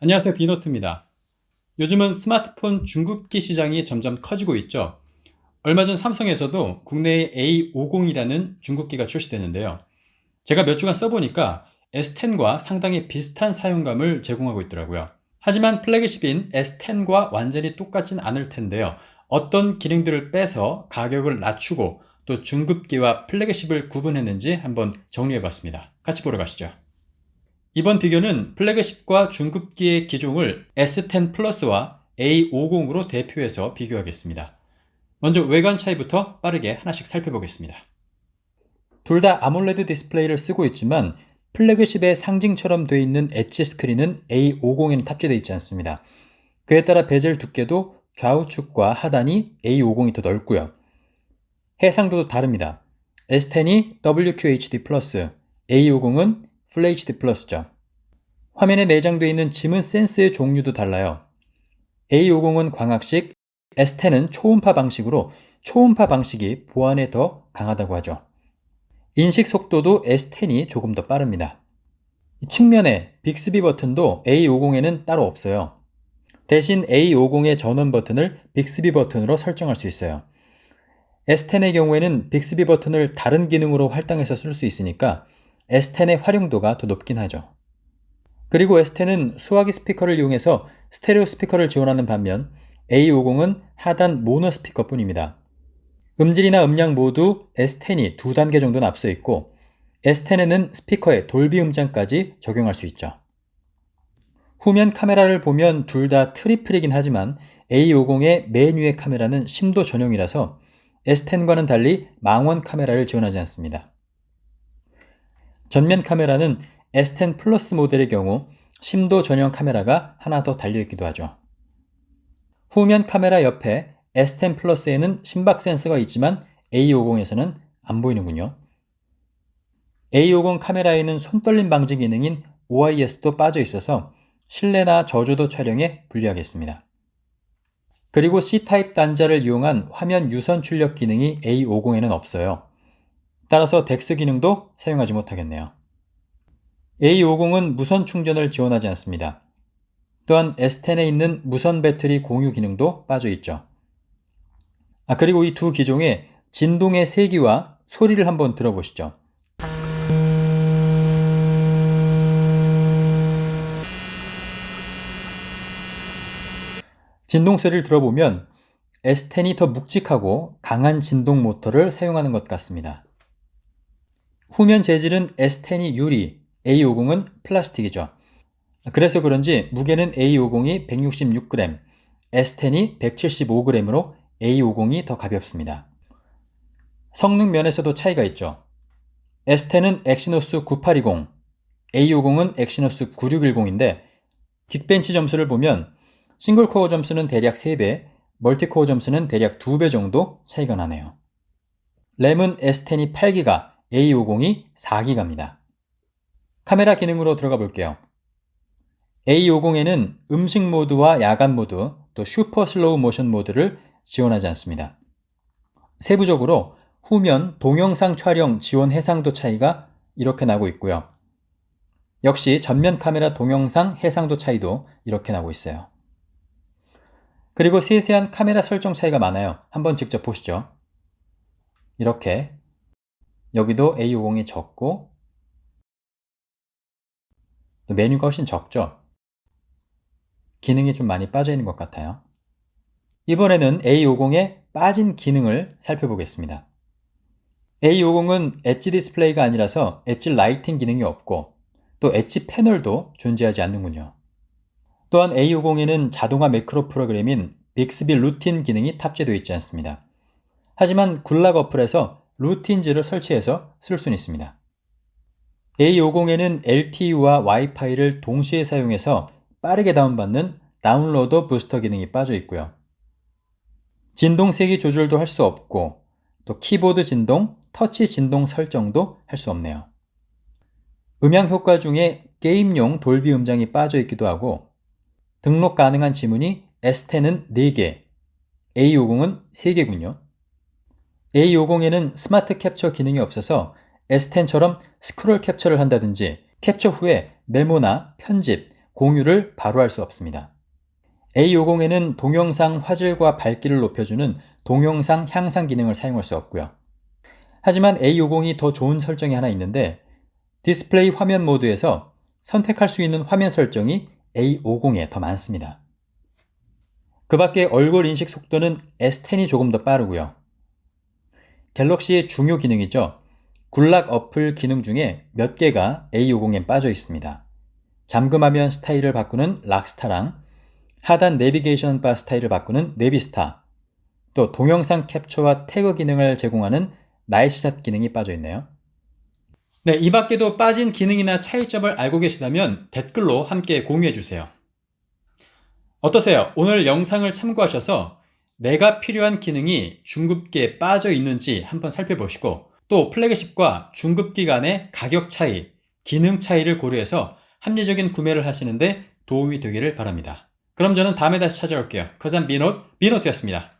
안녕하세요. 비노트입니다. 요즘은 스마트폰 중급기 시장이 점점 커지고 있죠. 얼마 전 삼성에서도 국내에 A50이라는 중급기가 출시됐는데요. 제가 몇 주간 써보니까 S10과 상당히 비슷한 사용감을 제공하고 있더라고요. 하지만 플래그십인 S10과 완전히 똑같진 않을 텐데요. 어떤 기능들을 빼서 가격을 낮추고 또 중급기와 플래그십을 구분했는지 한번 정리해 봤습니다. 같이 보러 가시죠. 이번 비교는 플래그십과 중급기의 기종을 S10 플러스와 A50으로 대표해서 비교하겠습니다. 먼저 외관 차이부터 빠르게 하나씩 살펴보겠습니다. 둘 다 아몰레드 디스플레이를 쓰고 있지만 플래그십의 상징처럼 되어 있는 엣지 스크린은 A50에는 탑재되어 있지 않습니다. 그에 따라 베젤 두께도 좌우측과 하단이 A50이 더 넓고요. 해상도도 다릅니다. S10이 WQHD+, A50은 FHD 플러스죠. 화면에 내장되어 있는 지문 센스의 종류도 달라요. A50은 광학식, S10은 초음파 방식으로 초음파 방식이 보안에 더 강하다고 하죠. 인식 속도도 S10이 조금 더 빠릅니다. 측면에 빅스비 버튼도 A50에는 따로 없어요. 대신 A50의 전원 버튼을 빅스비 버튼으로 설정할 수 있어요. S10의 경우에는 빅스비 버튼을 다른 기능으로 할당해서 쓸 수 있으니까 S10의 활용도가 더 높긴 하죠. 그리고 S10은 수화기 스피커를 이용해서 스테레오 스피커를 지원하는 반면 A50은 하단 모노 스피커 뿐입니다. 음질이나 음량 모두 S10이 두 단계 정도는 앞서 있고 S10에는 스피커에 돌비 음장까지 적용할 수 있죠. 후면 카메라를 보면 둘 다 트리플이긴 하지만 A50의 맨 위의 카메라는 심도 전용이라서 S10과는 달리 망원 카메라를 지원하지 않습니다. 전면 카메라는 S10 플러스 모델의 경우 심도 전용 카메라가 하나 더 달려있기도 하죠. 후면 카메라 옆에 S10 플러스에는 심박 센서가 있지만 A50에서는 안 보이는군요. A50 카메라에는 손떨림 방지 기능인 OIS도 빠져 있어서 실내나 저조도 촬영에 불리하겠습니다. 그리고 C타입 단자를 이용한 화면 유선 출력 기능이 A50에는 없어요. 따라서 덱스 기능도 사용하지 못하겠네요. A50은 무선 충전을 지원하지 않습니다. 또한 S10에 있는 무선 배터리 공유 기능도 빠져 있죠. 아, 그리고 이 두 기종의 진동의 세기와 소리를 한번 들어보시죠. 진동 소리를 들어보면 S10이 더 묵직하고 강한 진동 모터를 사용하는 것 같습니다. 후면 재질은 S10이 유리, A50은 플라스틱이죠. 그래서 그런지 무게는 A50이 166g, S10이 175g으로 A50이 더 가볍습니다. 성능 면에서도 차이가 있죠. S10은 엑시노스 9820, A50은 엑시노스 9610인데 긱벤치 점수를 보면 싱글 코어 점수는 대략 3배, 멀티 코어 점수는 대략 2배 정도 차이가 나네요. 램은 S10이 8기가, A50이 4기가입니다. 카메라 기능으로 들어가 볼게요. A50에는 음식 모드와 야간 모드, 또 슈퍼 슬로우 모션 모드를 지원하지 않습니다. 세부적으로 후면 동영상 촬영 지원 해상도 차이가 이렇게 나고 있고요. 역시 전면 카메라 동영상 해상도 차이도 이렇게 나고 있어요. 그리고 세세한 카메라 설정 차이가 많아요. 한번 직접 보시죠. 이렇게 여기도 A50이 적고 메뉴가 훨씬 적죠? 기능이 좀 많이 빠져 있는 것 같아요. 이번에는 A50의 빠진 기능을 살펴보겠습니다. A50은 엣지 디스플레이가 아니라서 엣지 라이팅 기능이 없고 또 엣지 패널도 존재하지 않는군요. 또한 A50에는 자동화 매크로 프로그램인 빅스비 루틴 기능이 탑재되어 있지 않습니다. 하지만 굴락 어플에서 루틴즈를 설치해서 쓸 수는 있습니다. A50에는 LTE와 와이파이를 동시에 사용해서 빠르게 다운받는 다운로더 부스터 기능이 빠져 있고요. 진동 세기 조절도 할 수 없고 또 키보드 진동, 터치 진동 설정도 할 수 없네요. 음향 효과 중에 게임용 돌비 음장이 빠져 있기도 하고 등록 가능한 지문이 S10은 4개, A50은 3개군요. A50에는 스마트 캡처 기능이 없어서 S10처럼 스크롤 캡처를 한다든지 캡처 후에 메모나 편집, 공유를 바로 할 수 없습니다. A50에는 동영상 화질과 밝기를 높여주는 동영상 향상 기능을 사용할 수 없고요. 하지만 A50이 더 좋은 설정이 하나 있는데 디스플레이 화면 모드에서 선택할 수 있는 화면 설정이 A50에 더 많습니다. 그 밖에 얼굴 인식 속도는 S10이 조금 더 빠르고요. 갤럭시의 중요 기능이죠. 굴락 어플 기능 중에 몇 개가 A50에 빠져 있습니다. 잠금화면 스타일을 바꾸는 락스타랑 하단 내비게이션 바 스타일을 바꾸는 네비스타, 또 동영상 캡처와 태그 기능을 제공하는 나이스샷 기능이 빠져 있네요. 네, 이 밖에도 빠진 기능이나 차이점을 알고 계시다면 댓글로 함께 공유해 주세요. 어떠세요? 오늘 영상을 참고하셔서 내가 필요한 기능이 중급기에 빠져 있는지 한번 살펴보시고 또 플래그십과 중급기 간의 가격 차이, 기능 차이를 고려해서 합리적인 구매를 하시는데 도움이 되기를 바랍니다. 그럼 저는 다음에 다시 찾아올게요. 거산 비노트, 비노트였습니다.